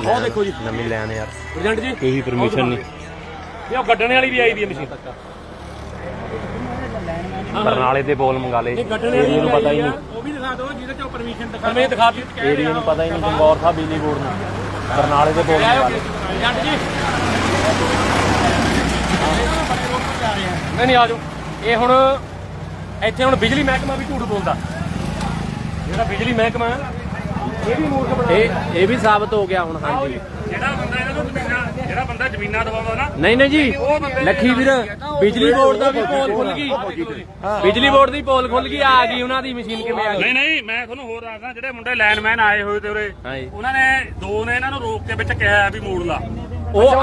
ਉਹ ਦੇਖੋ ਜੀ। ਨਵੀਂ ਲੈਣ ਯਾਰ। ਏਜੰਟ ਜੀ। ਕੋਈ ਪਰਮਿਸ਼ਨ ਨਹੀਂ। ਇਹ ਉਹ ਗੱਡਣੇ ਵਾਲੀ ਵੀ ਆਈ ਦੀ ਹੈ ਮਸ਼ੀਨ ਬਰਨਾਲੇ ਦੇ ਬੋਲ ਮੰਗਾ ਲਏ। ਇਹ ਗੱਡਣੇ ਵਾਲੀ ਨੂੰ ਪਤਾ ਹੀ ਨਹੀਂ। ਉਹ ਵੀ ਦਿਖਾ ਦਿਓ ਜਿਹਦੇ ਚੋਂ ਪਰਮਿਸ਼ਨ ਦਿਖਾ ਮੈਂ ਦਿਖਾ ਦਿੱਤੀ। ਏਰੀਆ ਨੂੰ ਪਤਾ ਹੀ ਨਹੀਂ ਚੰਗੌਰ ਸਾਹਿਬ ਬਿਜਲੀ ਬੋਰਡ ਨੂੰ। ਬਰਨਾਲੇ ਦੇ ਬੋਲ ਮੰਗਾ ਲਏ। ਏਜੰਟ ਜੀ। ਨਹੀਂ ਨਹੀਂ ਆ ਜਾਓ। ਇਹ ਹੁਣ ਇੱਥੇ ਹੁਣ ਬਿਜਲੀ ਮਹਿਕਮਾ ਵੀ ਝੂਠ ਬੋਲਦਾ। ਜਿਹੜਾ ਬਿਜਲੀ ਮਹਿਕਮਾ ਹੈ, ਇਹ ਵੀ ਮੂਰਖ ਬਣਾ ਇਹ ਇਹ ਵੀ ਸਾਬਤ ਹੋ ਗਿਆ ਹੁਣ ਹਾਂਜੀ। ਜਿਹੜਾ ਬੰਦਾ ਇਹਨਾਂ ਨੂੰ ਜ਼ਮੀਨਾਂ ਜਿਹੜਾ ਬੰਦਾ ਜ਼ਮੀਨਾਂ ਦਵਾਉਂਦਾ ਨਾ ਨਹੀਂ ਨਹੀਂ ਜੀ। ਲੱਖੀ ਵੀਰ ਬਿਜਲੀ ਬੋਰਡ ਦਾ ਵੀ ਪੋਲ ਖੁੱਲ ਗਈ। ਬਿਜਲੀ ਬੋਰਡ ਦੀ ਪੋਲ ਖੁੱਲ ਗਈ ਆ ਗਈ ਉਹਨਾਂ ਦੀ ਮਸ਼ੀਨ ਕਿਵੇਂ ਆ ਗਈ? ਨਹੀਂ ਨਹੀਂ ਮੈਂ ਤੁਹਾਨੂੰ ਹੋਰ ਦੱਸਦਾ ਜਿਹੜੇ ਮੁੰਡੇ ਲਾਈਨਮੈਨ ਆਏ ਹੋਏ ਤੇ ਉਰੇ। ਉਹਨਾਂ ਨੇ ਦੋ ਨੇ ਇਹਨਾਂ ਨੂੰ ਰੋਕ ਕੇ ਵਿੱਚ ਕਿਹਾ ਵੀ ਮੋੜ ਲਾ। ਉਹ ਹਾਂ,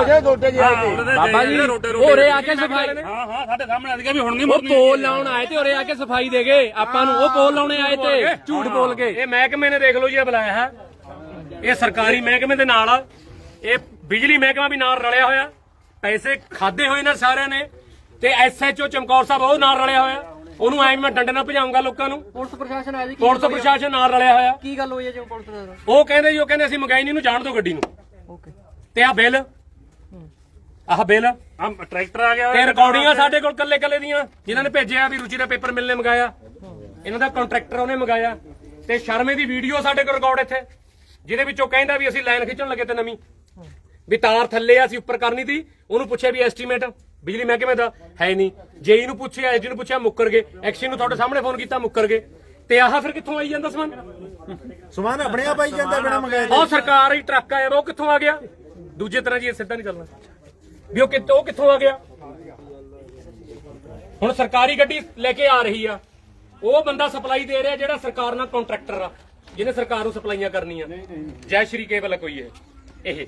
ਉਹਨਾਂ ਦੇ ਬਾਬਾ ਜੀ, ਜਿਹੜੇ ਰੋਡੇ- ਰੋਡੇ ਹੋਰੇ ਆ ਕੇ ਸਫਾਈ-। ਹਾਂ ਹਾਂ ਸਾਡੇ ਸਾਹਮਣੇ ਆ ਸੀਗਾ ਵੀ ਹੁਣ ਨਹੀਂ ਉਹ ਪੋਲ ਲਾਉਣ ਆਏ ਤੇ ਉਰੇ ਆ ਕੇ ਸਫ਼ਾਈ ਦੇ ਗਏ। ਆਪਾਂ ਨੂੰ ਉਹ ਪੋਲ ਲਾਉਣੇ ਆਏ ਤੇ ਝੂਠ ਬੋਲ ਕੇ। ਇਹ ਮਹਿਕਮੇ ਨੇ ਦੇਖ ਲਓ ਜੀ ਇਹ ਬੁਲਾਇਆ ਹੈ। ਇਹ ਸਰਕਾਰੀ ਮਹਿਕਮੇ ਦੇ ਨਾਲ ਆ। ਇਹ ਬਿਜਲੀ ਮਹਿਕਮਾ ਵੀ ਨਾਲ ਰਲਿਆ ਹੋਇਆ। ਪੈਸੇ ਖਾਦੇ ਹੋਏ ਨੇ ਸਾਰਿਆਂ ਨੇ। ਤੇ ਐਸਐਚਓ ਚਮਕੌਰ ਸਾਹਿਬ ਉਹ ਨਾਲ ਰਲਿਆ ਹੋਇਆ। ਉਹਨੂੰ ਐਂ ਵੀ ਮੈਂ ਡੰਡੇ ਨਾਲ ਭਜਾਉਂਗਾ ਲੋਕਾਂ ਨੂੰ। ਪੁਲਿਸ ਪ੍ਰਸ਼ਾਸਨ ਆਇਆ ਜੀ ਕੀ ਪੁਲਿਸ ਪ੍ਰਸ਼ਾਸਨ ਨਾਲ ਰਲਿਆ ਹੋਇਆ। ਕੀ ਗੱਲ ਹੋਈ ਹੈ ਜੀ ਪੁਲਿਸ ਨਾਲ? ਉਹ ਕਹਿੰਦੇ ਜੀ ਉਹ ਕਹਿੰਦੇ ਅਸੀਂ ਮੰਗਾਈ ਨਹੀਂ ਨੂੰ ਜਾਣ ਦਿਓ ਗੱਡੀ ਨੂੰ। ਓਕੇ। ਤੇ ਆਹ ਬਿੱਲ ਆਹ ਬਿੱਲ। ਆ ਟਰੈਕਟਰ ਆ ਗਿਆ ਤੇ ਰਿਕਾਰਡਿੰਗਾਂ ਸਾਡੇ ਕੋਲ ਕੱਲੇ ਕੱਲੇ ਦੀਆਂ ਜਿਨ੍ਹਾਂ ਨੇ ਭੇਜਿਆ ਵੀ ਰੁਚੀ ਦਾ ਪੇਪਰ ਮਿਲਨੇ ਮੰਗਾਇਆ। ਇਹਨਾਂ ਦਾ ਕੰਟਰੈਕਟਰ ਉਹਨੇ ਮੰਗਾਇਆ। ਤੇ ਸ਼ਰਮੇ ਦੀ ਵੀਡੀਓ ਸਾਡੇ ਕੋਲ ਰਿਕਾਰਡ ਇੱਥੇ। ਜਿਹਦੇ ਵਿੱਚੋਂ ਕਹਿੰਦਾ ਵੀ ਅਸੀਂ ਲਾਈਨ ਖਿੱਚਣ ਲੱਗੇ ਤੇ ਨਵੀਂ। ਵੀ ਤਾਰ ਥੱਲੇ ਆ ਅਸੀਂ ਉੱਪਰ ਕਰਨੀ ਸੀ। ਉਹਨੂੰ ਪੁੱਛਿਆ ਵੀ ਐਸਟੀਮੇਟ ਬਿਜਲੀ ਮਹਿਕਮੇ ਦਾ ਹੈ ਨਹੀਂ। ਜੇਈ ਨੂੰ ਪੁੱਛਿਆ ਐਜੀ ਨੂੰ ਪੁੱਛਿਆ ਮੁੱਕਰ ਗਏ। ਐਕਸ਼ਨ ਨੂੰ ਤੁਹਾਡੇ ਸਾਹਮਣੇ ਫੋਨ ਕੀਤਾ ਮੁੱਕਰ ਗਏ। ਤੇ ਆਹ ਫਿਰ ਕਿੱਥੋਂ ਆਈ ਜਾਂਦਾ ਸਮਾਨ? ਸਮਾਨ ਆਪਣੇ ਆਪ ਆਈ ਜਾਂਦਾ ਬਿਨਾ ਮੰਗਾਏ ਉਹ ਸਰਕਾਰੀ ਟਰੱਕ ਆਇਆ ਉਹ ਕਿੱਥੋਂ ਆ ਗਿਆ? ਦੂਜੇ ਤਰ੍ਹਾਂ ਜੀ ਇਹ ਸਿੱਧਾ ਨਹੀਂ ਚੱਲਣਾ। ਵੀ ਉਹ ਕਿੱਥੋਂ ਉਹ ਕਿੱਥੋਂ ਆ ਗਿਆ? ਹੁਣ ਸਰਕਾਰੀ ਗੱਡੀ ਲੈ ਕੇ ਆ ਰਹੀ ਆ। ਉਹ ਬੰਦਾ ਸਪਲਾਈ ਦੇ ਰਿਹਾ ਜਿਹੜਾ ਸਰਕਾਰ ਨਾਲ ਕੰਟਰੈਕਟਰ ਆ ਜਿਹਨੇ ਸਰਕਾਰ ਨੂੰ ਸਪਲਾਈਆਂ ਕਰਨੀਆਂ। ਜੈ ਸ਼੍ਰੀ ਕੇਵਲ ਕੋਈ ਇਹ ਇਹ।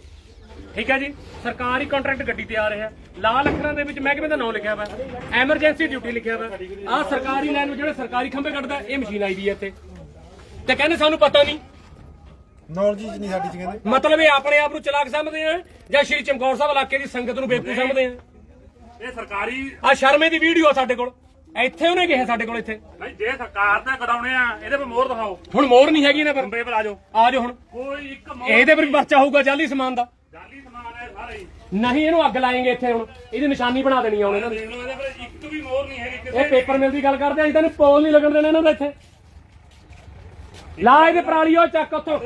ਠੀਕ ਹੈ ਜੀ? ਸਰਕਾਰੀ ਕੰਟਰੈਕਟ ਗੱਡੀ ਤੇ ਆ ਰਿਹਾ। ਲਾਲ ਅੱਖਰਾਂ ਦੇ ਵਿੱਚ ਮਹਿਕਮੇ ਦਾ ਨਾਮ ਲਿਖਿਆ ਹੋਇਆ ਐਮਰਜੈਂਸੀ ਡਿਊਟੀ ਲਿਖਿਆ ਹੋਇਆ ਆ ਸਰਕਾਰੀ ਲਾਈਨ ਨੂੰ ਜਿਹੜੇ ਸਰਕਾਰੀ ਖੰਭੇ ਕੱਢਦਾ ਇਹ ਮਸ਼ੀਨ ਆਈ ਦੀ ਹੈ ਇੱਥੇ। ਤੇ ਕਹਿੰਦੇ ਸਾਨੂੰ ਪਤਾ ਨਹੀਂ ਨੌਲੇਜ ਨਹੀਂ ਸਾਡੀ ਚ ਕਹਿੰਦੇ। ਮਤਲਬ ਇਹ ਆਪਣੇ ਆਪ ਨੂੰ ਚਲਾਕ ਸਮਝਦੇ ਆ ਜਾਂ ਸ਼੍ਰੀ ਚਮਕੌਰ ਸਾਹਿਬ ਇਲਾਕੇ ਦੀ ਸੰਗਤ ਨੂੰ ਬੇਵਕੂਫ ਸਮਝਦੇ ਆ? ਇਹ ਸਰਕਾਰੀ ਆ ਸ਼ਰਮੇ ਦੀ ਵੀਡੀਓ ਸਾਡੇ ਕੋਲ। ਇੱਥੇ ਉਹਨੇ ਕਿਹਾ ਸਾਡੇ ਕੋਲ ਇੱਥੇ। ਨਹੀਂ ਜੇ ਸਰਕਾਰ ਤੇ ਕਢਾਉਣੇ ਆ ਇਹਦੇ 'ਤੇ ਮੋਹਰ ਦਿਖਾਓ। ਹੁਣ ਮੋਰ ਨਹੀਂ ਹੈਗੀ ਇਹਨਾਂ ਪਰ। ਬੰਬੇ ਪਰ ਆ ਜਾਓ। ਆ ਜਾਓ ਹੁਣ। ਕੋਈ ਇੱਕ ਮੋਹਰ ਇਹਦੇ ਪਰ ਵੀ ਪਰਚਾ ਹੋਊਗਾ ਜਾਲੀ ਸਮਾਨ ਦਾ। ਜਾਲੀ ਸਮਾਨ ਹੈ ਸਾਰੇ ਹੀ। ਨਹੀਂ ਇਹਨੂੰ ਅੱਗ ਲਾਏਂਗੇ ਇੱਥੇ ਹੁਣ। ਇਹਦੀ ਨਿਸ਼ਾਨੀ ਬਣਾ ਦੇਣੀ ਆ ਹੁਣ ਇਹਨਾਂ ਨੇ ਦੇਖ ਲਓ ਇਹਦੇ ਪਰ ਇੱਕ ਵੀ ਮੋਹਰ ਨਹੀਂ ਹੈਗੀ ਇਹ ਕਿਸੇ ਪੇਪਰ ਮਿਲ ਦੀ ਗੱਲ ਕਰਦੇ ਆ, ਅਸੀਂ ਤਾਂ ਇਹਨੂੰ ਪੋਲ ਨਹੀਂ ਲੱਗਣ ਦੇਣਾ ਇਹਨਾਂ ਦਾ ਇੱਥੇ। ਲਾ ਇਹਦੇ ਪਰਾਲੀ ਉਹ ਚੱਕ ਉੱਥੋਂ।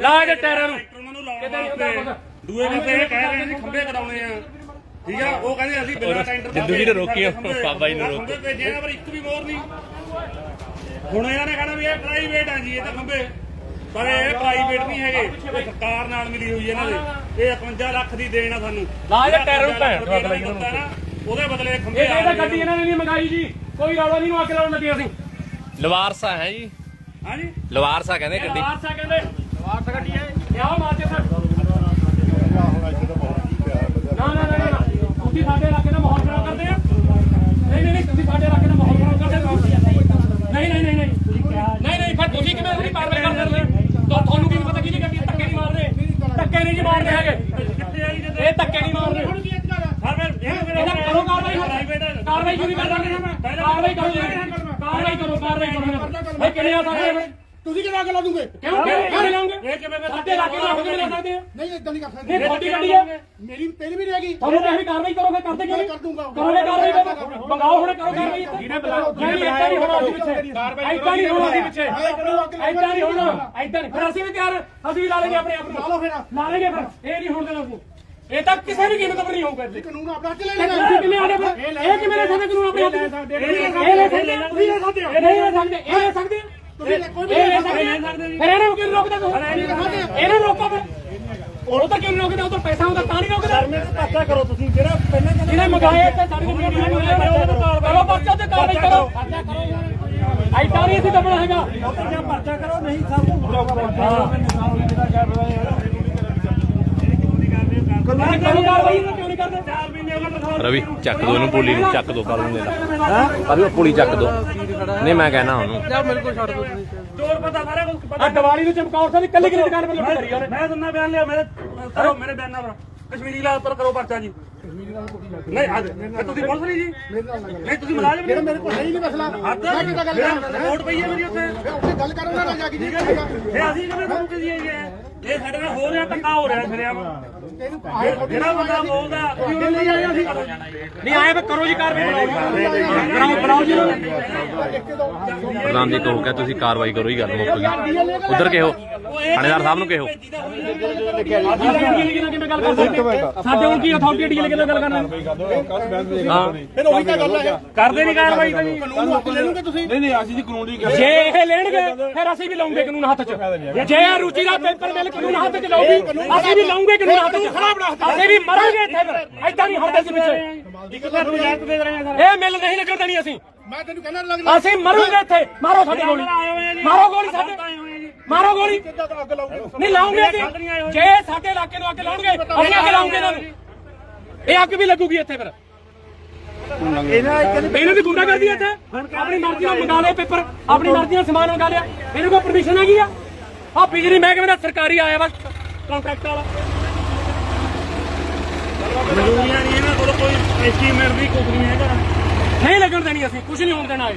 ਲਾ ਇਹਦੇ ਟਾਇਰਾਂ ਨੂੰ। ਟਰੈਕਟਰ ਉਹਨਾਂ ਨੂੰ ਲਾਉਣ ਕਿਤੇ ਨਹੀਂ ਹੁੰਦਾ ਕੁਛ। ਦੂਏ ਪਾਸੇ ਇਹ ਕਹਿ ਰਹੇ ਨੇ ਖੰਭੇ ਕਢਾਉਣੇ ਆ। ਠੀਕ ਆ ਉਹ ਕਹਿੰਦੇ ਅਸੀਂ ਬਿਨਾਂ ਟੈਂਡਰ ਜਿੱਦੂ ਜੀ ਨੇ ਰੋਕੀ ਆ, ਬਾਬਾ ਜੀ ਨੇ ਰੋਕੀ। ਖੰਭੇ ਭੇਜੇ ਆ ਪਰ ਇੱਕ ਵੀ ਮੋਹਰ ਨਹੀਂ। ਹੁਣ ਇਹਨਾਂ ਨੇ ਕਹਿਣਾ ਵੀ ਇਹ ਪ੍ਰਾਈਵੇਟ ਆ ਜੀ ਇਹ ਤਾਂ ਖੰਭੇ। ਪਰ ਇਹ ਪ੍ਰਾਈਵੇਟ ਨਹੀਂ ਹੈਗੇ। ਇਹ ਸਰਕਾਰ ਨਾਲ ਮਿਲੀ ਹੋਈ ਹੈ ਇਹਨਾਂ ਦੇ। ਇਹ 51 ਲੱਖ ਦੀ ਦੇਣ ਆ ਸਾਨੂੰ। ਲਾ ਇਹਦੇ ਟਾਇਰਾਂ ਨੂੰ ਭੈਣ ਚੋਦ ਨਾ, ਉਹਦੇ ਬਦਲੇ ਖੰਭੇ ਇਹ ਆ ਰਹੇ ਗੱਡੀ ਇਹਨਾਂ ਨੇ ਨਹੀਂ ਮੰਗਾਈ ਜੀ। ਕੋਈ ਰੌਲਾ ਨਹੀਂ ਨੂੰ ਅੱਗ ਲਾਉਣ ਲੱਗੇ ਅਸੀਂ। ਲਵਾਰਸਾ ਹੈ ਜੀ। ਹਾਂਜੀ। ਲਵਾਰਸਾ ਕਹਿੰਦੇ ਗੱਡੀ। ਲਾਰਸਾ ਕਹਿੰਦੇ। ਲਾਰਸਾ ਗੱਡੀ ਹੈ। ਲਿਆਓ ਮਾਰਕੇ ਸਰ ਨਾ ਨਾ ਨਾ ਨਾ ਤੁਸੀਂ ਸਾਡੇ ਇਲਾਕੇ ਦਾ ਮਾਹੌਲ ਖਰਾਬ ਕਰਦੇ ਆ। ਨਹੀਂ ਨਹੀਂ ਨਹੀਂ ਤੁਸੀਂ ਸਾਡੇ ਇਲਾਕੇ ਦਾ ਮਾਹੌਲ ਖਰਾਬ ਕਰਦੇ ਹੋ ਨਹੀਂ ਨਹੀਂ ਨਹੀਂ ਨਹੀਂ। ਨਹੀਂ ਨਹੀਂ ਫਿਰ ਤੁਸੀਂ ਕਿਵੇਂ ਉਹਦੀ ਕਾਰਵਾਈ ਕਰ ਸਕਦੇ ਹੋ? ਤਾਂ ਤੁਹਾਨੂੰ ਕੀ ਪਤਾ ਕਿਹਦੀ ਗੱਡੀ ਧੱਕੇ ਨਹੀਂ ਮਾਰਦੇ? ਧੱਕੇ ਨਹੀਂ ਜੀ ਮਾਰਦੇ ਹੈਗੇ। ਕਿੱਥੇ ਆਈ ਜਾਂਦੇ ਇਹ ਧੱਕੇ ਨਹੀਂ ਮਾਰਦੇ। ਸਰ ਫਿਰ ਇਹ ਇਹਦਾ ਕਰੋ ਕਾਰਵਾਈ ਕਾਰਵਾਈ ਕਿਉਂ ਨਹੀਂ ਕਰਦੇ ਕਾਰਵਾਈ ਕਰੋ। ਕਾਰਵਾਈ ਕਰੋ ਕਾਰਵਾਈ ਕਰੋ। ਭਾਈ ਕਿੰਨੇ ਆ ਸਕਦੇ ਤੁਸੀਂ ਕਿਹੜਾ ਗੱਲ ਦੂਗੇ? ਕਿਉਂ? ਕਿਉਂ ਲਾਉਂਗੇ? ਇਹ ਕਿਵੇਂ ਫਿਰ ਸਾਡੇ ਇਲਾਕੇ ਨੂੰ ਅੱਗ ਲਾ ਸਕਦੇ ਨਹੀਂ ਇਦਾਂ ਨਹੀਂ ਕਰ ਸਕਦੇ। ਨਹੀਂ ਤੁਹਾਡੀ ਗੱਡੀ ਆ। ਮੇਰੀ ਤੇਰੀ ਵੀ ਨਹੀਂ ਹੈਗੀ। ਤੁਹਾਨੂੰ ਕਿਹਾ ਵੀ ਕਾਰਵਾਈ ਕਰੋ ਫਿਰ ਕਰਦੇ ਕਿਉਂ ਕਰ ਦੂੰਗਾ। ਕਰੋਗੇ ਕਾਰਵਾਈ ਕਰੋ। ਮੰਗਾਓ ਹੁਣ ਕਰੋ ਕਾਰਵਾਈ। ਜਿਹਨੇ ਬੁਲਾਇਆ ਨਹੀਂ ਏਦਾਂ ਨਹੀਂ ਹੋਣਾ ਅਸੀਂ ਪਿੱਛੇ। ਏਦਾਂ ਨਹੀਂ ਹੋਣਾ ਅਸੀਂ ਪਿੱਛੇ। ਏਦਾਂ ਨਹੀਂ ਹੋਣਾ। ਨਹੀਂ। ਫਿਰ ਅਸੀਂ ਵੀ ਤਿਆਰ ਅਸੀਂ ਵੀ ਲਾ ਲੈਂਗੇ ਆਪਣੇ ਆਪ ਨੂੰ। ਲਾ ਲਓ ਫਿਰ। ਲਾ ਲੈਂਗੇ ਫਿਰ। ਇਹ ਨਹੀਂ ਹੋਣ ਦੇਣਾ ਅਸੀਂ। ਇਹ ਤਾਂ ਕਿਸੇ ਵੀ ਕੀਮਤ ਪਰ ਨਹੀਂ ਹੋਊਗਾ ਇੱਥੇ। ਕਾਨੂੰਨ ਆਪਣਾ ਚ ਲੈ ਲੈਣਾ ਤੁਸੀਂ ਕਿਵੇਂ ਆਡੇ ਫਿਰ? ਇਹ ਕਿਵੇਂ ਲੈ ਸਕਦੇ ਕਾਨੂੰਨ ਆਪਣੇ? ਇਹ ਲੈ ਸਕਦੇ? ਤੁਸੀਂ ਲੈ ਸਕਦੇ ਇਹ ਨਹੀਂ ਲੈ ਸਕਦੇ ਇਹ ਲੈ ਸਕਦੇ ਆ? ਤੁਸੀਂ ਕੋਈ ਵੀ ਲੈ ਸਕਦੇ? ਫਿਰ ਇਹਨਾਂ ਨੂੰ ਕਿਉਂ ਰੋਕਦਾ ਤੂੰ ਇਹਨਾਂ ਨੂੰ ਰੋਕੋ ਫਿਰ। ਉਹ ਤਾਂ ਕਿਉਂ ਨੀ ਰੋਕਦਾ? ਉਹ ਤਾਂ ਪੈਸਾ ਹੁੰਦਾ ਤਾਂ ਨਹੀਂ ਰੋਕਦਾ। ਪਤਾ ਕਰੋ ਤੁਸੀਂ। ਜਿਹੜਾ ਪਹਿਲਾਂ ਜਿਹਨੇ ਮੰਗਾਏ ਤੇ ਸਾਡੇ ਕੋਲ ਨਹੀਂ ਕਰੋ। ਪਰਚਾ ਤੇ ਕਾਰਵਾਈ ਕਰੋ। ਐਦਾਂ ਨਹੀਂ ਅਸੀਂ ਦਬਣਾ ਹੈਗਾ ਪਰਚਾ ਕਰੋ ਨਹੀਂ ਸਭ ਮੈਂ ਕਰੋ ਕਾਰਵਾਈ ਇਹਨੂੰ ਕਿਉਂ ਨਹੀਂ ਕਰਦੇ 4 ਮਹੀਨੇ ਹੋ। ਰਵੀ ਚੱਕ ਦੋ ਇਹਨੂੰ ਪੁਲੀ ਨੂੰ ਚੱਕ ਦੋ ਕਰ ਲੂੰਗੇ ਹਾਂ? ਅਭੀ ਉਹ ਪੁਲੀ ਚੱਕ ਦੋ। ਨਹੀਂ ਮੈਂ ਕਹਿਣਾ ਉਹਨੂੰ। ਯਾਰ ਮੇਰੇ ਕੋਲ ਛੱਡ ਤੁਸੀਂ। ਚੋਰ ਪਤਾ ਸਾਰਾ ਕੁਝ ਆ ਪਤਾ ਦੀਵਾਲੀ ਨੂੰ ਚਮਕੌਰ ਸਾਹਿਬ ਦੀ ਕੱਲੀ ਕੱਲੀ ਦੁਕਾਨ ਕਰੀ ਉਹਨੇ? ਮੈਂ ਤੁੰਨਾ ਬਿਆਨ ਲਿਆ ਮੇਰੇ ਕਰੋ ਮੇਰੇ ਬਿਆਨਾਂ ਪਰ ਕਸ਼ਮੀਰੀ ਲਾ ਉੱਪਰ ਕਰੋ ਪਰਚਾ ਜੀ। ਨਹੀਂ ਅੱਜ ਤੁਸੀਂ ਪੁਲਿਸ ਨਹੀਂ ਜੀ? ਨਹੀਂ ਤੁਸੀਂ ਮੁਲਾਜ਼ਮ ਜਿਹੜਾ ਮੇਰੇ ਕੋਲ ਹੈ ਹੀ ਨਹੀਂ ਮਸਲਾ। ਮੈਂ ਕਿੱਦਾਂ ਗੱਲ ਕਰਾਂ? ਰਿਪੋਰਟ ਪਈ ਹੈ ਮੇਰੀ ਉੱਥੇ। ਫਿਰ ਉੱਥੇ ਗੱਲ ਕਰੋ ਨਾ ਜਾ ਕੇ ਜੀ। ਇਹ ਅਸੀਂ ਕਿਵੇਂ ਤੁਹਾਨੂੰ ਕੀ ਦਈਏ ਇਹ ਸਾਡੇ ਨਾਲ ਹੋ ਰਿਹਾ ਧੱਕਾ ਹੋ ਰਿਹਾ ਸ਼ਰਿਆਮ ਤੈਨੂੰ ਆਏ ਜਿਹੜਾ ਬੰਦਾ ਬੋਲਦਾ ਤੁਸੀਂ ਉਹਨੂੰ ਨਹੀਂ ਆਏ ਅਸੀਂ ਕਰੋ। ਨਹੀਂ ਜੀ ਕਾਰਵਾਈ ਬਣਾਓ ਬਣਾਓ ਬਣਾਓ ਜੀ। ਪ੍ਰਧਾਨ ਜੀ ਕਹੋ ਕਿ ਤੁਸੀਂ ਕਾਰਵਾਈ ਕਰੋ ਹੀ ਗੱਲ ਮੁੱਕ ਗਈ। ਉਧਰ ਕਿਹੋ? ਥਾਣੇਦਾਰ ਸਾਹਿਬ ਨੂੰ ਕਿਹੋ? ਸਾਡੇ ਕੋਲ ਕੀ ਅਥਾਰਟੀ ਡੀ ਕਿਵੇਂ ਗੱਲ ਕਰਨਾ? ਹਾਂ। ਫਿਰ ਉਹੀ ਤਾਂ ਗੱਲ ਹੈ ਕਰਦੇ ਨਹੀਂ ਕਾਰਵਾਈ ਤਾਂ ਜੀ ਕਾਨੂੰਨ ਹੱਥ ਲੈ ਲੂਗੇ ਤੁਸੀਂ? ਨਹੀਂ ਨਹੀਂ ਅਸੀਂ ਜੀ ਕਾਨੂੰਨ ਦੀ ਜੇ ਇਹ ਲੈਣਗੇ ਫਿਰ ਅਸੀਂ ਵੀ ਲਾਉਂਗੇ ਕਾਨੂੰਨ ਹੱਥ 'ਚ। ਜੇ ਇਹ ਰੁਚੀ ਦਾ ਪੇਪਰ ਮਿਲ ਕਾਨੂੰਨ ਹੱਥ 'ਚ ਲਾਉਗੀ ਅਸੀਂ ਵੀ ਲਾਉਂਗੇ ਕਾਨੂੰਨ ਹੱਥ 'ਚ। ਅਸੀਂ ਵੀ ਮਰਾਂਗੇ ਇੱਥੇ ਫਿਰ। ਐਦਾਂ ਨਹੀਂ ਹੁੰਦੇ ਸੀ ਪਿੱਛੇ। ਇੱਕ ਤਾਂ ਪ੍ਰੋਜੈਕਟ ਦੇ ਰਹੇ ਆ ਸਰ। ਇਹ ਮਿਲ ਨਹੀਂ ਲੱਗਣ ਦੇਣੀ ਅਸੀਂ। ਮੈਂ ਤੈਨੂੰ ਕਹਿੰਦਾ ਲੱਗਦਾ ਅਸੀਂ ਮਰਾਂਗੇ ਇੱਥੇ। ਮਾਰੋ ਸਾਡੇ ਗੋਲੀ। ਮਾਰੋ ਗੋਲੀ ਸਾਡੇ। ਮਾਰੋ ਗੋਲੀ। ਕਿੱਦਾਂ ਅੱਗ ਲਾਉਂਗੇ? ਨਹੀਂ ਲਾਉਂਗੇ ਅਸੀਂ। ਜੇ ਸਾਡੇ ਇਲਾਕੇ ਨੂੰ ਅੱਗ ਲਾਉਣਗੇ ਅਸੀਂ ਅੱਗ ਲਾਉਂਗੇ ਇਹਨਾਂ ਨੂੰ ਇਹ ਅੱਗ ਵੀ ਲੱਗੂਗੀ ਇੱਥੇ ਫਿਰ। ਇਹਨਾਂ ਦੀ ਗੁੰਡਾ ਕਰਦੀ ਇੱਥੇ। ਆਪਣੀ ਮਰਜ਼ੀ ਨਾਲ ਮੰਗਾ ਲਿਆ ਪੇਪਰ ਆਪਣੀ ਮਰਜ਼ੀ ਨਾਲ ਸਮਾਨ ਮੰਗਾ ਲਿਆ। ਇਹਨੂੰ ਕੋਈ ਪਰਮਿਸ਼ਨ ਹੈਗੀ ਆ। ਆ ਬਿਜਲੀ ਮਹਿਕਮੇ ਦਾ ਸਰਕਾਰੀ ਆਇਆ ਵਾ ਕੰਟਰੈਕਟ ਵਾਲਾ। ਮਜ਼ਦੂਰੀਆਂ ਨਹੀਂ ਇਹਨਾਂ ਕੋਲ ਕੋਈ ਐਸਟੀਮੇਟ ਨਹੀਂ ਕੁਝ ਨਹੀਂ ਹੈਗਾ। ਨਹੀਂ ਲੱਗਣ ਦੇਣੀ ਅਸੀਂ ਕੁਝ ਨਹੀਂ ਹੋਣ ਦੇਣਾ ਇਹ।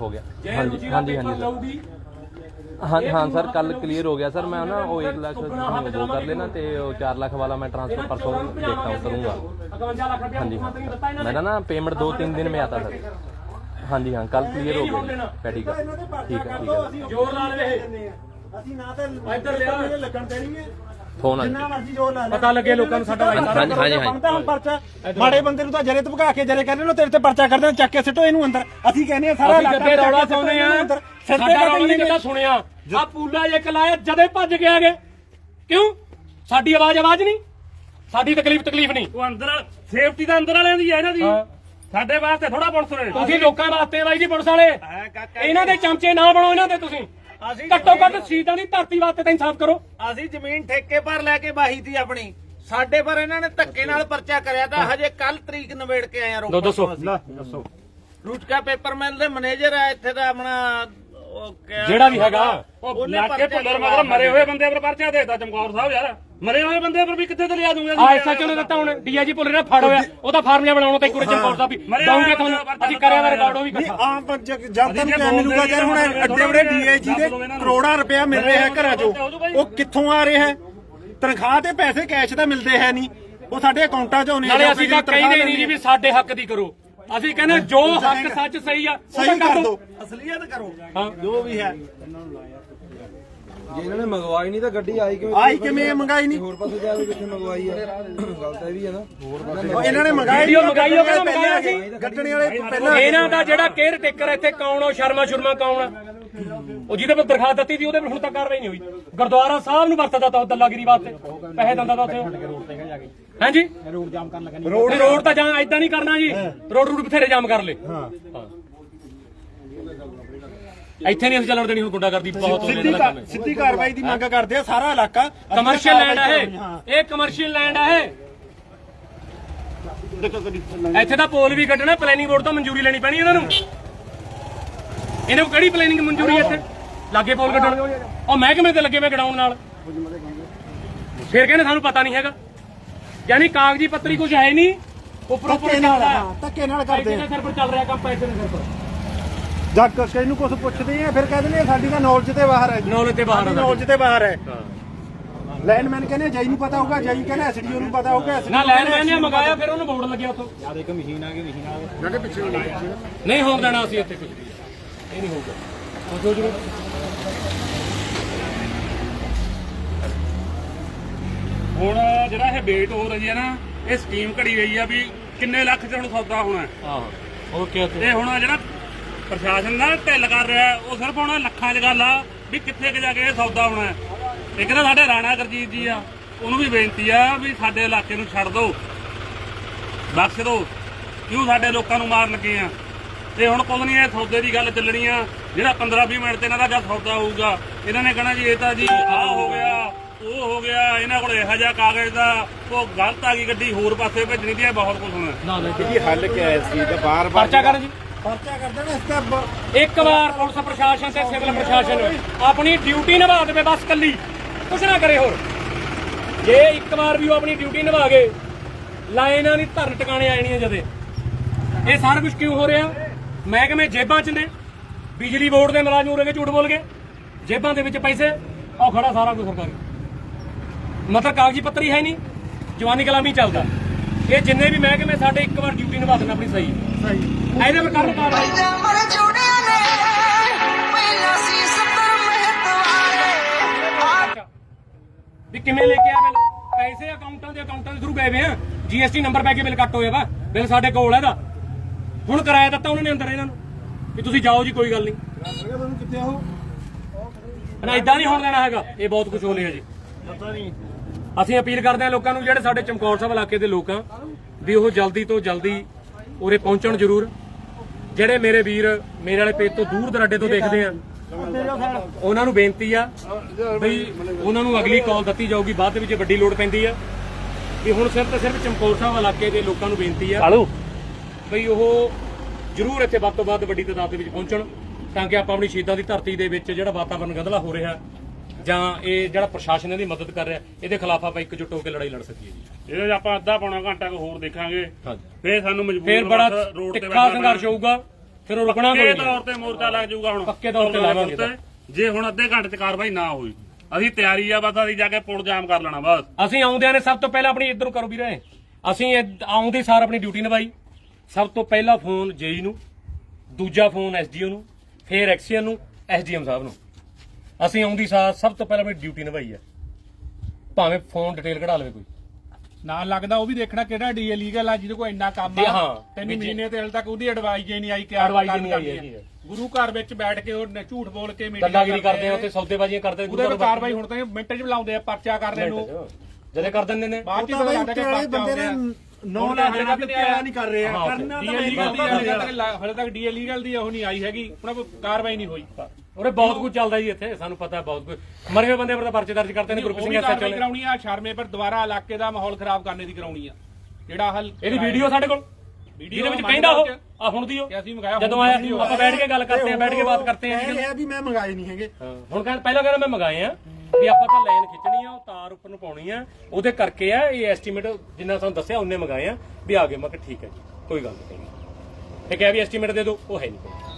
ਹੋ ਗਿਆ। ਹਾਂਜੀ ਹਾਂਜੀ ਹਾਂਜੀ ਹਾਂ ਹਾਂ ਸਰ ਕੱਲ ਕਲੀਅਰ ਹੋ ਗਿਆ। ਸਰ ਮੈਂ ਨਾ ਉਹ 1 ਲੱਖ ਉਹ ਕਰ ਲੈਣਾ ਤੇ ਉਹ 4 ਲੱਖ ਵਾਲਾ ਮੈਂ ਟ੍ਰਾਂਸਫਰ ਪਰਸੋਂ ਦੇਖਤਾ ਕਰੂੰਗਾ। ਹਾਂਜੀ ਮੈਂ ਨਾ। ਪੇਮੈਂਟ 2-3 ਦਿਨ ਮੇ ਆਤਾ ਸਰ। ਹਾਂਜੀ ਹਾਂ ਕੱਲ ਕਲੀਅਰ ਹੋ ਗਿਆ। ਪੈਟੀ ਦਾ ਠੀਕ ਹੈ ਜੋਰ ਨਾਲ ਇਹ। ਅਸੀਂ ਨਾ ਤਾਂ ਇੱਧਰ ਲਿਆ। ਲੱਗਣ ਦੇਣੀ ਹੈ ਫੋਨ ਆ। ਪਤਾ ਲੱਗੇ ਲੋਕਾਂ ਨੂੰ ਸਾਡਾ ਵਾਇਦਾ ਹਾਂਜੀ, ਹਾਂਜੀ, ਹਾਂਜੀ। ਬਣਦਾ ਹੁਣ ਪਰਚਾ। ਮਾੜੇ ਬੰਦੇ ਨੂੰ ਤਾਂ ਜਰੇ ਧਮਕਾ ਕੇ ਜਰੇ ਕਹਿੰਦੇ ਨੇ ਤੇਰੇ ਤੇ ਪਰਚਾ ਕਰਦੇ ਚੱਕ ਕੇ ਸਿੱਟੋ ਇਹਨੂੰ ਅੰਦਰ। ਅਸੀਂ ਕਹਿੰਦੇ ਆ ਸਾਰਾ ਅਸੀਂ ਗੱਦੇ ਰੌਲਾ ਪਾਉਂਦੇ ਆ ਸਾਡਾ ਰੌਲਾ ਨਹੀਂ ਕਿੱਦਾਂ ਸੁਣਿਆ। ਆ ਪੂਲਾ ਇੱਕ ਲਾਇਆ ਜਦੇ ਭੱਜ ਗਿਆ ਗੇ ਕਿਉਂ? ਸਾਡੀ ਆਵਾਜ਼ ਆਵਾਜ਼ ਨਹੀਂ? ਸਾਡੀ ਤਕਲੀਫ ਤਕਲੀਫ ਨਹੀਂ। ਉਹ ਅੰਦਰ ਸੇਫਟੀ ਤਾਂ ਅੰਦਰ ਵਾਲਿਆਂ ਦੀ ਹੈ ਇਹਨਾਂ ਦੀ। ਸਾਡੇ ਵਾਸਤੇ ਥੋੜਾ ਪੁਲਿਸ ਨੇ। ਤੁਸੀਂ ਲੋਕਾਂ ਵਾਸਤੇ ਲਾਈ ਜੀ ਪੁਲਿਸ ਵਾਲੇ। ਇਹਨਾਂ ਦੇ ਚਮਚੇ ਨਾ ਬਣੋ ਇਹਨਾਂ ਦੇ ਤੁਸੀਂ। ਘੱਟੋ ਘੱਟ ਸੀਟਾਂ ਦੀ ਧਰਤੀ ਵਾਸਤੇ ਤਾਂ ਇਨਸਾਫ ਕਰੋ। ਅਸੀਂ ਜ਼ਮੀਨ ਠੇਕੇ ਪਰ ਲੈ ਕੇ ਬਾਹੀ ਤੀ ਆਪਣੀ। ਸਾਡੇ ਪਰ ਇਹਨਾਂ ਨੇ ਧੱਕੇ ਨਾਲ ਪਰਚਾ ਕਰਿਆ ਤਾਂ ਹਜੇ ਕੱਲ ਤਰੀਕ ਨਵੇੜ ਕੇ ਆਏ ਆ ਲੋ ਰੋਪੜ ਦੱਸੋ। ਅਸੀਂ। ਰੂਟਕਾ ਪੇਪਰ ਮਿਲ ਦੇ ਮੈਨੇਜਰ ਆ ਇੱਥੇ ਦਾ ਆਪਣਾ ਜਿਹੜਾ ਵੀ ਹੈਗਾ ਉਹ ਲੱਗ ਕੇ ਭੁੱਲਰ ਮਗਰ ਮਰੇ ਹੋਏ ਬੰਦੇ ਪਰ ਪਰਚਾ ਦੇਤਾ ਚਮਕੌਰ ਸਾਹਿਬ ਯਾਰ। ਮਰੇ ਹੋਏ ਬੰਦੇ ਪਰ ਵੀ ਕਿੱਥੇ ਤੇ ਲਿਆ ਦੂੰਗਾ ਆ ਐਸਐਚਓ ਨੇ ਦਿੱਤਾ ਹੁਣ ਡੀਆਈਜੀ ਪੁੱਲ ਰਿਹਾ ਫੜ ਹੋਇਆ ਉਹਦਾ ਫਾਰਮੂਲਾ ਬਣਾਉਣਾ ਤੇ ਵਾਰ ਚਮਕੌਰ ਸਾਹਿਬ ਵੀ ਦਊਂਗੇ ਤੁਹਾਨੂੰ ਅਸੀਂ ਕਰਿਆ ਦਾ ਰਿਕਾਰਡ ਉਹ ਵੀ ਨਹੀਂ ਆਮ ਜਨਤਾ ਨੂੰ ਕਿਆ ਮਿਲੂਗਾ ਯਾਰ ਹੁਣ ਐਡੇ ਬੜੇ ਡੀਏਜੀ ਦੇ ਕਰੋੜਾਂ ਰੁਪਇਆ ਮਿਲ ਰਿਹਾ ਹੈ ਘਰਾਂ 'ਚੋਂ। ਉਹ ਕਿੱਥੋਂ ਆ ਰਿਹਾ? ਹੈ ਤਨਖਾਹ ਤੇ ਪੈਸੇ ਕੈਸ਼ ਤਾਂ ਮਿਲਦੇ ਹੈ ਨਹੀਂ। ਉਹ ਸਾਡੇ ਅਕਾਊਂਟਾਂ 'ਚ ਨਾਲੇ ਅਸੀਂ ਤਾਂ ਕਹਿੰਦੇ ਨਹੀਂ ਜੀ ਵੀ ਸਾਡੇ ਹੱਕ ਦੀ ਕਰੋ। ਅਸੀਂ ਕਹਿੰਦੇ ਜੋ ਹੱਕ ਸੱਚ ਸਹੀ ਆ ਉਹ ਕਰ ਦੋ। ਅਸਲੀਅਤ ਕਰੋ। ਹਾਂ। ਜੋ ਵੀ ਹੈ। ਜੇ ਇਹਨਾਂ ਨੇ ਮੰਗਵਾਈ ਨਹੀਂ ਤਾਂ ਗੱਡੀ ਆਈ ਕਿਵੇਂ ਆਈ ਕਿਵੇਂ ਮੰਗਾਈ ਨਹੀਂ? ਹੋਰ ਪਾਸੇ ਜਾ ਕੇ ਕਿੱਥੇ ਮੰਗਵਾਈ ਆ? ਗੱਲ ਤਾਂ ਇਹ ਵੀ ਹੈ ਨਾ। ਉਹ ਇਹਨਾਂ ਨੇ ਮੰਗਾਈ ਵੀਡੀਓ ਮੰਗਾਈ ਉਹ ਕਹਿੰਦਾ ਮੰਗਾਇਆ ਸੀ? ਗੱਡਣੇ ਵਾਲੇ ਪਹਿਲਾਂ ਇਹਨਾਂ ਦਾ ਜਿਹੜਾ ਕੇਅਰ ਟੇਕਰ ਇੱਥੇ ਕੌਣ ਆ ਉਹ ਸ਼ਰਮਾ ਸ਼ੁਰਮਾ ਕੌਣ ਆ? ਉਹ ਜਿਹਦੇ ਪਰ ਦਰਖਾਸਤ ਦਿੱਤੀ ਸੀ ਉਹਦੇ ਪਰ ਹੁਣ ਤੱਕ ਕਾਰਵਾਈ ਨਹੀਂ ਹੋਈ। ਗੁਰਦੁਆਰਾ ਸਾਹਿਬ ਨੂੰ ਵਰਤਦਾ ਤਾਂ ਉਹ ਦੱਲਾਗਿਰੀ ਵਾਸਤੇ ਪੈਸੇ ਦਿੰਦਾ ਤਾਂ ਉੱਥੇ ਹਾਂਜੀ ਰੋਡ ਜਾਮ ਕਰਨ ਲੱਗਾ ਰੋਡ ਰੋਡ ਤਾਂ ਜਾਂ ਐਦਾਂ ਨਹੀਂ ਕਰਨਾ ਜੀ। ਰੋਡ ਰੂਡ ਬਥੇਰੇ ਜਾਮ ਕਰ ਲੇ ਹਾਂ। ਇੱਥੇ ਨਹੀਂ ਅਸੀਂ ਚੱਲਣ ਦੇਣੀ ਹੁਣ ਗੁੰਡਾਗਰਦੀ ਬਹੁਤ ਹੋ ਸਿੱਧੀ ਕਾ- ਸਿੱਧੀ ਕਾਰਵਾਈ ਦੀ ਮੰਗ ਕਰਦੇ ਆ ਸਾਰਾ ਇਲਾਕਾ। ਕਮਰਸ਼ੀਅਲ ਲੈਂਡ ਹੈ। ਇਹ ਇਹ। ਕਮਰਸ਼ੀਅਲ ਲੈਂਡ ਹੈ ਇਹ ਇੱਥੇ ਤਾਂ ਪੋਲ ਵੀ ਕੱਢਣਾ ਪਲੈਨਿੰਗ ਬੋਰਡ ਤੋਂ ਮਨਜ਼ੂਰੀ ਲੈਣੀ ਪੈਣੀ ਇਹਨਾਂ ਨੂੰ। ਇਹਨਾਂ ਨੂੰ ਕਿਹੜੀ ਪਲੈਨਿੰਗ ਮਨਜ਼ੂਰੀ ਇੱਥੇ? ਲਾਗੇ ਪੋਲ ਕੱਢਣ। ਉਹ ਮਹਿਕਮੇ ਤੇ ਲੱਗੇ ਵੇ ਗਡਾਉਣ ਨਾਲ। ਫਿਰ ਕਹਿੰਦੇ ਸਾਨੂੰ ਪਤਾ ਨਹੀਂ ਹੈਗਾ। ਯਾਨੀ ਕਾਗਜ਼ੀ ਪੱਤਰੀ ਕੁਝ ਹੈ ਨਹੀਂ। ਉੱਪਰ ਉੱਪਰ ਧੱਕੇ ਨਾਲ ਹੈ ਧੱਕੇ ਨਾਲ ਪੈਸੇ ਕਰਦੇ ਦੇ ਆ ਸਿਰ ਪਰ ਚੱਲ ਰਿਹਾ ਕੰਮ ਪੈਸੇ ਦੇ ਸਿਰ ਪਰ। ਜਦ ਕਿਸੇ ਨੂੰ ਕੁਝ ਪੁੱਛਦੇ ਆ ਫਿਰ ਕਹਿੰਦੇ ਨੇ ਸਾਡੀ ਤਾਂ ਨੌਲੇਜ ਤੇ ਬਾਹਰ ਹੈ ਨੌਲੇਜ ਤੇ ਬਾਹਰ ਆ ਨੌਲੇਜ ਤੇ ਬਾਹਰ ਹੈ। ਲੈਂਡਮੈਨ ਕਹਿੰਦੇ ਜਈ ਨੂੰ ਪਤਾ ਹੋਊਗਾ ਜਈ ਕਹਿੰਦਾ ਐਸਡੀਓ ਨੂੰ ਪਤਾ ਹੋਊਗਾ SDO ਨਾ ਲੈਣ ਮੈਨੇ ਮੰਗਾਇਆ ਫਿਰ ਉਹਨੂੰ ਬੋਰਡ ਲੱਗਿਆ ਉੱਥੋਂ। ਯਾਰ ਇੱਕ ਮਸ਼ੀਨ ਆ ਗਈ ਮਸ਼ੀਨ ਆ ਗਈ। ਪਿੱਛੇ ਨਹੀਂ ਹੋਣ ਦੇਣਾ ਅਸੀਂ ਇੱਥੇ ਕੁਝ ਵੀ। ਇਹ ਨਹੀਂ ਹੋਊਗਾ। ਸੋਚੋ ਜੀ। ਹੁਣ ਜਿਹੜਾ ਇਹ ਵੇਟ ਹੋ ਰਹੀ ਹੈ ਨਾ ਇਹ ਸਕੀਮ ਘੜੀ ਗਈ ਆ ਵੀ ਕਿੰਨੇ ਲੱਖ ਚ ਹੁਣ ਸੌਦਾ ਹੋਣਾ ਹੈ। ਆਹੋ। ਓਕੇ ਤੇ? ਹੁਣ ਜਿਹੜਾ ਪ੍ਰਸ਼ਾਸਨ ਨਾਲ ਢਿੱਲ ਕਰ ਰਿਹਾ ਉਹ ਸਿਰਫ ਹੁਣ ਲੱਖਾਂ 'ਚ ਗੱਲ ਆ ਵੀ ਕਿੱਥੇ ਕਿ ਜਾ ਕੇ ਇਹ ਸੌਦਾ ਹੋਣਾ ਹੈ। ਇੱਕ ਤਾਂ ਸਾਡੇ ਰਾਣਾ ਗੁਰਜੀਤ ਜੀ ਆ ਉਹਨੂੰ ਵੀ ਬੇਨਤੀ ਆ ਵੀ ਸਾਡੇ ਇਲਾਕੇ ਨੂੰ ਛੱਡ ਦਿਓ। ਬਖਸ਼ ਦਿਓ। ਕਿਉਂ ਸਾਡੇ ਲੋਕਾਂ ਨੂੰ ਮਾਰ ਲੱਗੇ ਆ? ਤੇ ਹੁਣ ਕੁਝ ਨਹੀਂ ਇਹ ਸੌਦੇ ਦੀ ਗੱਲ ਚੱਲਣੀ ਆ। ਜਿਹੜਾ 15 20 ਮਿੰਟ ਤੇ ਇਹਨਾਂ ਦਾ ਜਦ ਸੌਦਾ ਹੋਊਗਾ ਇਹਨਾਂ ਨੇ ਕਹਣਾ ਜੀ ਇਹ ਤਾਂ ਜੀ ਆਹ ਹੋ ਗਿਆ ਉਹ ਹੋ ਗਿਆ ਇਹਨਾਂ ਕੋਲ ਇਹੋ ਜਿਹਾ ਕਾਗਜ਼ ਦਾ ਉਹ ਗਲਤ ਆ ਗਈ ਗੱਡੀ ਹੋਰ ਪਾਸੇ ਭੇਜਣੀ ਦੀ ਇਹ ਬਹੁਤ ਕੁਝ ਹੋਣਾ। ਜੀ। ਹੱਲ ਕਿਆ ਹੈ ਸੀ ਤੇ ਬਾਰ ਬਾਰ ਪਰਚਾ ਕਰਨ ਜੀ। ਪਰਚਾ ਕਰ ਦੇਣਾ ਇੱਕ ਵਾਰ ਪੁਲਿਸ ਪ੍ਰਸ਼ਾਸਨ ਤੇ ਸਿਵਲ ਪ੍ਰਸ਼ਾਸਨ ਆਪਣੀ ਡਿਊਟੀ ਨਿਭਾ ਦੇਵੇ ਬਸ ਕੱਲੀ। ਕੁਛ ਨਾ ਕਰੇ ਹੋਰ। ਜੇ ਇੱਕ ਵਾਰ ਵੀ ਉਹ ਆਪਣੀ ਡਿਊਟੀ ਨਿਭਾ ਗਏ ਲਾਈਨਾਂ ਦੀ ਧਰਨ ਟਿਕਾਣੇ ਆ ਜਾਣੀਆਂ ਜਦੇ। ਇਹ ਸਾਰਾ ਕੁਝ ਕਿਉਂ ਹੋ ਰਿਹਾ? ਮੈਂ ਕਿਵੇਂ ਜੇਬਾਂ 'ਚ ਨੇ। ਬਿਜਲੀ ਬੋਰਡ ਦੇ ਮੁਲਾਜ਼ਮ ਉਰੇ ਝੂਠ ਬੋਲ ਗਏ। ਜੇਬਾਂ ਦੇ ਵਿੱਚ ਪੈਸੇ। ਉਹ ਖੜਾ ਸਾਰਾ ਕੁਝ ਸਰਕਾਰੀ। ਮਤਲਬ ਕਾਗਜ਼ੀ ਪੱਤਰ ਹੀ ਹੈ ਨਹੀਂ। ਜਵਾਨੀ ਕਲਾਮੀ ਚੱਲਦਾ। ਇਹ ਜਿੰਨੇ ਵੀ ਮਹਿਕਮੇ ਸਾਡੇ ਇੱਕ ਵਾਰ ਡਿਊਟੀ ਨਿਭਾ ਦੇਣ ਆਪਣੀ ਸਹੀ। ਸਹੀ। ਇਹਦੇ ਪਰ ਕਰਨ ਕਾਰਵਾਈ ਮਰ ਜੁੜਿਆ ਨੇ ਪਹਿਲਾਂ ਸੀ ਸੱਤਰ ਮਹਿਤਵਾਲੇ। ਵੀ ਕਿਵੇਂ ਲੈ ਕੇ ਆ ਬਿੱਲ? ਪੈਸੇ ਅਕਾਊਂਟਾਂ ਦੇ ਅਕਾਊਂਟਾਂ ਦੇ ਥਰੂ ਗਏ ਵੇ ਆ। ਜੀਐਸਟੀ ਨੰਬਰ ਪੈ ਕੇ ਬਿੱਲ ਕੱਟ ਹੋਇਆ ਵਾ। ਬਿੱਲ ਸਾਡੇ ਕੋਲ ਹੈ ਹੁਣ ਕਿਰਾਇਆ ਦਿੱਤਾ ਉਹਨਾਂ ਨੇ ਅੰਦਰ ਇਹਨਾਂ ਨੂੰ ਵੀ ਤੁਸੀਂ ਜਾਓ ਜੀ ਕੋਈ ਗੱਲ ਨਹੀਂ। ਕਿੱਥੇ ਉਹ ਨਾ ਇਦਾਂ ਨਹੀਂ ਹੋਣ ਦੇਣਾ ਹੈਗਾ। ਇਹ ਬਹੁਤ ਕੁਝ ਹੋ ਲਿਆ ਜੀ। ਅਸੀਂ ਅਪੀਲ ਕਰਦੇ ਹਾਂ ਲੋਕਾਂ ਨੂੰ ਜਿਹੜੇ ਸਾਡੇ ਚਮਕੌਰ ਸਾਹਿਬ ਇਲਾਕੇ ਦੇ ਲੋਕ ਆ ਵੀ ਉਹ ਜਲਦੀ ਤੋਂ ਜਲਦੀ ਉਰੇ ਪਹੁੰਚਣ ਜ਼ਰੂਰ। ਜਿਹੜੇ ਮੇਰੇ ਵੀਰ ਮੇਰੇ ਵਾਲੇ ਪੇਜ ਤੋਂ ਦੂਰ ਦਰਾਡੇ ਤੋਂ ਦੇਖਦੇ ਆ ਉਹਨਾਂ ਨੂੰ ਬੇਨਤੀ ਆ ਬਈ ਉਹਨਾਂ ਨੂੰ ਅਗਲੀ ਕਾਲ ਦਿੱਤੀ ਜਾਊਗੀ ਬਾਅਦ ਦੇ ਵਿੱਚ ਜੇ ਵੱਡੀ ਲੋੜ ਪੈਂਦੀ ਆ। ਵੀ ਹੁਣ ਸਿਰਫ ਤੇ ਸਿਰਫ ਚਮਕੌਰ ਸਾਹਿਬ ਇਲਾਕੇ ਦੇ ਲੋਕਾਂ ਨੂੰ ਬੇਨਤੀ ਆ ਬਈ ਉਹ ਜ਼ਰੂਰ ਇੱਥੇ ਵੱਧ ਤੋਂ ਵੱਧ ਵੱਡੀ ਤਾਦਾਦ ਦੇ ਵਿੱਚ ਪਹੁੰਚਣ ਤਾਂ ਕਿ ਆਪਾਂ ਆਪਣੀ ਸ਼ਹੀਦਾਂ ਦੀ ਧਰਤੀ ਦੇ ਵਿੱਚ ਜਿਹੜਾ ਵਾਤਾਵਰਣ ਗੰਧਲਾ ਹੋ ਰਿਹਾ ਜਾਂ ਇਹ ਜਿਹੜਾ ਪ੍ਰਸ਼ਾਸਨ ਇਹਦੀ ਮਦਦ ਕਰ ਰਿਹਾ ਇਹਦੇ ਖਿਲਾਫ ਆਪਾਂ ਇਕਜੁੱਟ ਹੋ ਕੇ ਲੜਾਈ ਲੜ ਸਕੀਏ ਜੀ। ਇਹਦੇ 'ਚ ਆਪਾਂ ਅੱਧਾ ਪੌਣਾ ਘੰਟਾ ਕੁ ਹੋਰ ਦੇਖਾਂਗੇ। ਹਾਂਜੀ। ਫੇਰ ਸਾਨੂੰ ਮਜਬੂਰ ਫੇਰ ਬੜਾ ਰੋਡ ਤੇ ਤਿੱਖਾ ਬੈਠਣਾ ਸੰਘਰਸ਼ ਹੋਊਗਾ ਫਿਰ ਉਹ ਰੁਕਣਾ ਕੋਈ ਪੱਕੇ ਨਹੀਂ। ਤੌਰ ਤੇ ਮੋਰਚਾ ਲੱਗ ਜਾਊਗਾ ਹੁਣ। ਪੱਕੇ ਤੌਰ ਤੇ ਲਾਵਾਂਗੇ ਤਾਂ। ਜੇ ਹੁਣ ਅੱਧੇ ਘੰਟੇ ਚ ਕਾਰਵਾਈ ਨਾ ਹੋਈ ਅਸੀਂ ਤਿਆਰੀ ਆ ਬਸ ਅਸੀਂ ਜਾ ਕੇ ਪੁਲ ਜਾਮ ਕਰ ਲੈਣਾ ਬਸ। ਅਸੀਂ ਆਉਂਦਿਆਂ ਨੇ ਸਭ ਤੋਂ ਪਹਿਲਾਂ ਆਪਣੀ ਇੱਧਰ ਨੂੰ ਕਰੋ ਵੀਰੇ। ਅਸੀਂ ਇਹ- ਆਉਂਦੇ ਸਾਰ ਆਪਣੀ ਡਿਊਟੀ ਨਿਭਾਈ। ਸਭ ਤੋਂ ਪਹਿਲਾ ਫੋਨ ਜੇਈ ਨੂੰ ਦੂਜਾ ਫੋਨ ਐਸਡੀਓ ਨੂੰ ਫੇਰ ਐਕਸੀਅਨ ਨੂੰ ਐਸਡੀਐਮ ਸਾਹਿਬ ਨੂੰ। ਅਸੀਂ ਆਉਂਦੀ ਸਾਰ ਸਭ ਤੋਂ ਪਹਿਲਾਂ ਆਪਣੀ ਡਿਊਟੀ ਨਿਭਾਈ ਹੈ। ਭਾਵੇਂ ਫੋਨ ਡਿਟੇਲ ਕਢਾ ਲਵੇ ਕੋਈ। ਨਾਲ ਲੱਗਦਾ ਉਹ ਵੀ ਦੇਖਣਾ ਕਿਹੜਾ ਡੀ ਲੀਗਲ ਆ ਜਿਹਦੇ ਕੋਲ ਇੰਨਾ ਕੰਮ ਤੇ ਆ। ਹਾਂ, ਤਿੰਨ ਵੀ ਜੇ- ਮਹੀਨੇ ਤੇ ਹਲ ਤੱਕ ਉਹਦੀ ਐਡਵਾਈਸ ਹੀ ਨਹੀਂ ਆਈ ਕਿ Advice ਆਹ ਨਹੀਂ ਆਈ ਹੈਗੀ ਹੈ। ਗੁਰੂ ਘਰ ਵਿੱਚ ਬੈਠ ਕੇ ਉਹ ਨ- ਝੂਠ ਬੋਲ ਕੇ ਮੀਟਿੰਗ ਗੱਲਾਗਿਰੀ ਕਰਦੇ ਆ ਉੱਥੇ ਸੌਦੇਬਾਜ਼ੀਆਂ ਕਰਦੇ ਉਹਦੇ ਤੇ ਕਾਰਵਾਈ ਹੁਣ ਤਾਂ ਇਹ ਮਿੰਟ 'ਚ ਬੁਲਾਉਂਦੇ ਆ ਪਰਚਾ ਕਰਨ ਨੂੰ ਜਦੇ ਕਰ ਦਿੰਦੇ ਨੇ। ਬਾਅਦ 'ਚ ਪਤਾ ਲੱਗਦਾ ਕਿ ਵਾਲੇ ਬੰਦੇ ਨੇ ਨੌ ਲੱਖ ਹਲੇ ਦਾ ਤੱਕ ਪਿਆਰਾ ਨਹੀਂ ਕਰ ਰਹੇ ਕਰਨਾ ਤਾਂ ਲੀਗਲ ਦੀ ਮੈਂ ਹਲੇ ਤੱਕ ਹਲੇ ਤੱਕ ਡੀ ਲੀਗਲ ਦੀ ਉਹ ਨਹੀਂ ਆਈ ਹੈਗੀ। ਉਹਨਾਂ ਕੋਲ ਕਾਰਵਾਈ ਨਹੀਂ ਹੋਈ। ਉਰੇ ਬਹੁਤ ਕੁਝ ਚੱਲਦਾ ਜੀ ਇੱਥੇ ਸਾਨੂੰ ਪਤਾ ਹੈ ਬਹੁਤ ਕੁਝ। ਮਰੇ ਹੋਏ ਬੰਦੇ ਪਰ ਤਾਂ ਪਰਚੇ ਦਰਜ ਕਰਦੇ ਨੇ ਗੁਰਪ੍ਰੀਤ ਸਿੰਘ ਐਸਐਚਓ ਨੇ। ਕਰਾਉਣੀ ਆ ਸ਼ਰਮੇ ਪਰ ਦੁਬਾਰਾ ਇਲਾਕੇ ਦਾ ਮਾਹੌਲ ਖਰਾਬ ਕਰਨੇ ਦੀ ਕਰਾਉਣੀ ਆ। ਜਿਹੜਾ ਹਲ ਇਹਦੀ ਵੀਡੀਓ ਸਾਡੇ ਕੋਲ। ਵੀਡੀਓ ਵਿੱਚ ਕਹਿੰਦਾ ਉਹ ਆ ਹੁਣ ਦੀ ਉਹ। ਕਿ ਅਸੀਂ ਮੰਗਾਇਆ ਜਦੋਂ ਆਇਆ ਆਪਾਂ ਬੈਠ ਕੇ ਗੱਲ ਕਰਦੇ ਆ ਬੈਠ ਕੇ ਬਾਤ ਕਰਦੇ ਆ ਇਹ ਹੈ। ਵੀ ਮੈਂ ਮੰਗਾਏ ਨਹੀਂ ਹੈਗੇ। ਹੁਣ ਕਹਿੰਦਾ ਪਹਿਲਾਂ ਕਹਿੰਦਾ ਮੈਂ ਮੰਗਾਏ ਆ ਵੀ ਆਪਾਂ ਤਾਂ ਲਾਈਨ ਖਿੱਚਣੀ ਆ ਉਹ ਤਾਰ ਉੱਪਰ ਨੂੰ ਪਾਉਣੀ ਆ ਉਹਦੇ ਕਰਕੇ ਆ ਇਹ ਐਸਟੀਮੇਟ ਜਿੰਨਾ ਸਾਨੂੰ ਦੱਸਿਆ ਉਹਨੇ ਮੰਗਾਏ ਆ ਵੀ ਆ ਗਏ। ਮੈਂ ਕਿਹਾ ਠੀਕ ਹੈ ਜੀ ਕੋਈ ਗੱਲ ਨਹੀਂ ਇਹ ਕਿਹਾ ਵੀ ਐਸਟੀਮੇਟ ਦੇ ਦਿਓ ਉਹ ਹੈ ਨਹੀਂ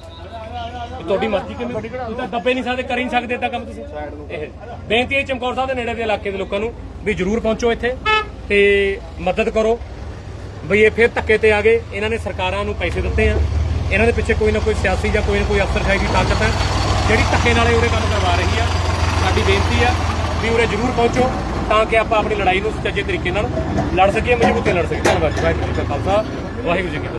ਤੁਹਾਡੀ ਮਰਜ਼ੀ ਕਿਵੇਂ ਤੁਸੀਂ ਤਾਂ ਦੱਬੇ ਨਹੀਂ ਸਕਦੇ, ਕਰ ਨਹੀਂ ਸਕਦੇ ਏਦਾਂ ਕੰਮ ਤੁਸੀਂ। ਇਹ ਬੇਨਤੀ ਹੈ ਚਮਕੌਰ ਸਾਹਿਬ ਦੇ ਨੇੜੇ ਦੇ ਇਲਾਕੇ ਦੇ ਲੋਕਾਂ ਨੂੰ ਵੀ ਜਰੂਰ ਪਹੁੰਚੋ ਇੱਥੇ ਤੇ ਮਦਦ ਕਰੋ। ਬਈ ਇਹ ਫਿਰ ਧੱਕੇ ਤੇ ਆ ਗਏ। ਇਹਨਾਂ ਨੇ ਸਰਕਾਰਾਂ ਨੂੰ ਪੈਸੇ ਦਿੱਤੇ ਆ। ਇਹਨਾਂ ਦੇ ਪਿੱਛੇ ਕੋਈ ਨਾ ਕੋਈ ਸਿਆਸੀ ਜਾਂ ਕੋਈ ਨਾ ਕੋਈ ਅਫਸਰਸ਼ਾਹੀ ਦੀ ਤਾਕਤ ਹੈ। ਜਿਹੜੀ ਧੱਕੇ ਨਾਲੇ ਉਰੇ ਕੰਮ ਕਰਵਾ ਰਹੀ ਆ, ਸਾਡੀ ਬੇਨਤੀ ਆ ਵੀ ਉਰੇ ਜਰੂਰ ਪਹੁੰਚੋ ਤਾਂ ਕਿ ਆਪਾਂ ਆਪਣੀ ਲੜਾਈ ਨੂੰ ਸੁਚੱਜੇ ਤਰੀਕੇ ਨਾਲ ਲੜ ਸਕੀਏ, ਮਜ਼ਬੂਤੀ ਲੜ ਸਕੀਏ। ਧੰਨਵਾਦ ਵਾਹਿਗੁਰੂ ਜੀ ਕਾ ਖਾਲਸਾ, ਵਾਹਿਗੁਰੂ ਜੀ ਕੀ